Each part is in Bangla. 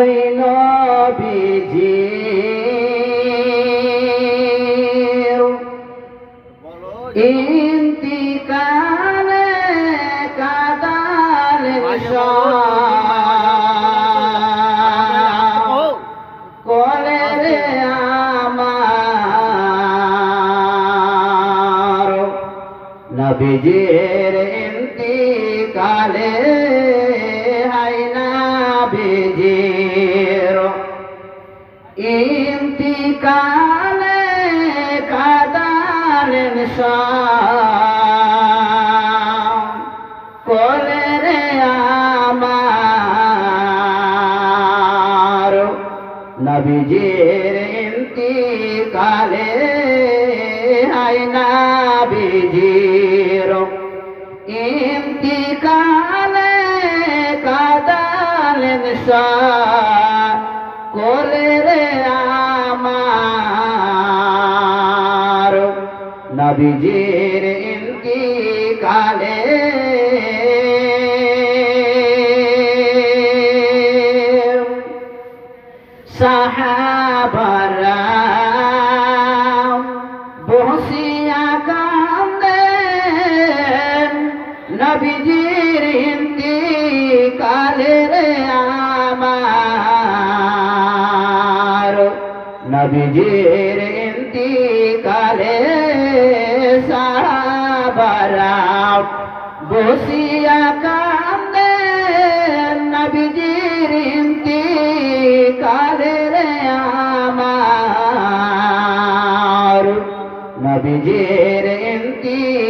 নবীজির ইন্তিকালে কাদালেন সব। রে আমার নবীজির ইন্তিকালে কাদালেন সব। কোলে রে আমার নবীজির ইন্তিকালে হাই নবীজির ইন্তিকালে কাদালেন সব। নবীজির ইন্তিকালে সাহাবারা বসিয়া কান্দেন নবীজির ইন্তিকালে রে আমার। বসিয়া কান্দেন নবীজির ইন্তিকালে রে আমার। নবীজির ইন্তিকালে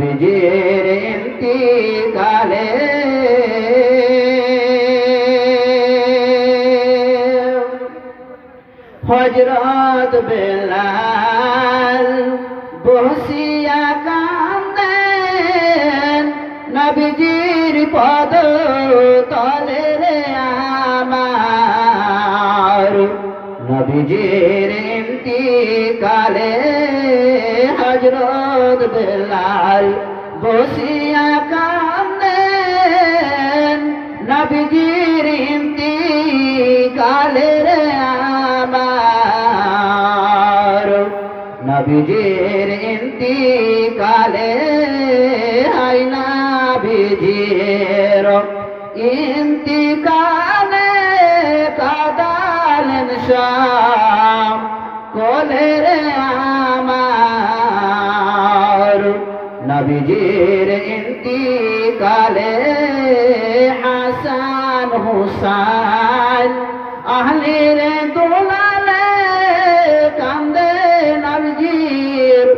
নবীজির ইন্তিকালে। হজরত বেলাল বসিয়া কান্দেন ইন্তিকালে হজরত বেলাল বসিয়া কান্দেন নবীজির ইন্তিকালে রে আমার। নবীজির ইন্তিকালে হাই নবীজির নবীজির ইন্তিকালে হাসান হুসাইন আহলির দোলালে কান্দে নবীজির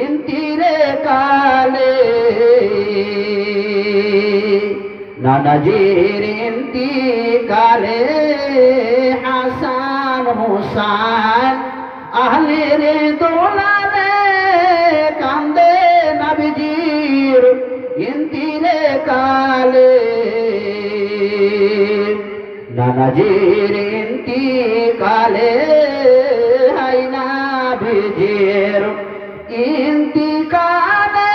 ইন্তিরে কালে নানাজির ইন্তিকালে হাসান হুসাইন আহলির দোলালে নানাজির ইন্তিকালে হাই নবীজির ইন্তিকালে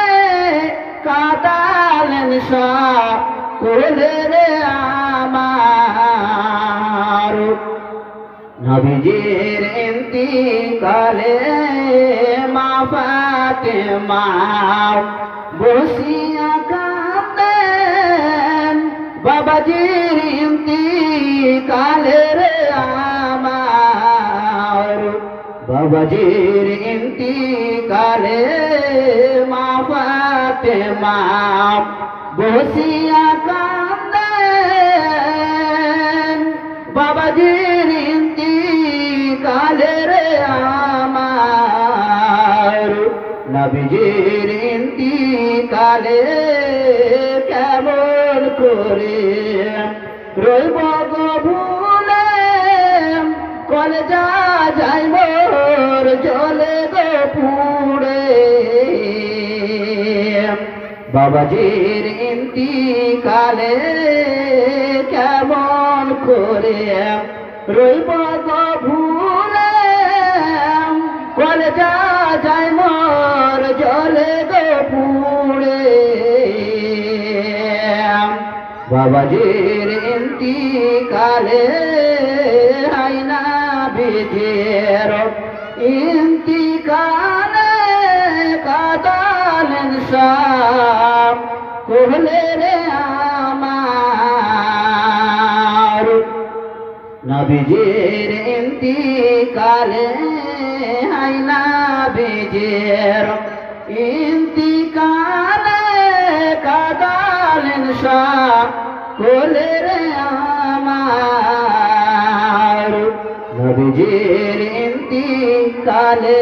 কাদালেন সব কোলে রে আমার। নবীজির ইন্তিকালে মা ফাতে মা বসিয়া বাবাজির বাবাজির ইন্তিকালে মা ফাতে মা বসিয়া কান্দেন, বাবাজির ইন্তি কালে রে আমার। নবীজির ইন্তিকালে কেমন করে রইব গো ভুলে? কলেজা যাই মোর জলে পুড়ে। বাবাজির ইন্তিকালে কেমন করে রইব ভুলে? কলেজা যায় মোর জলে পুড়ে। বাবাজির ইন্তিকালে হাইনা বিজের ইন্তিকালে কাদালেন সাম কোহলে রে আমার। নবীজির ইন্তিকালে হাইনা বিজের ইন্তিকালে কাদালেন শাহ কোলে রে আমার। নবীজির ইন্তিকালে কালে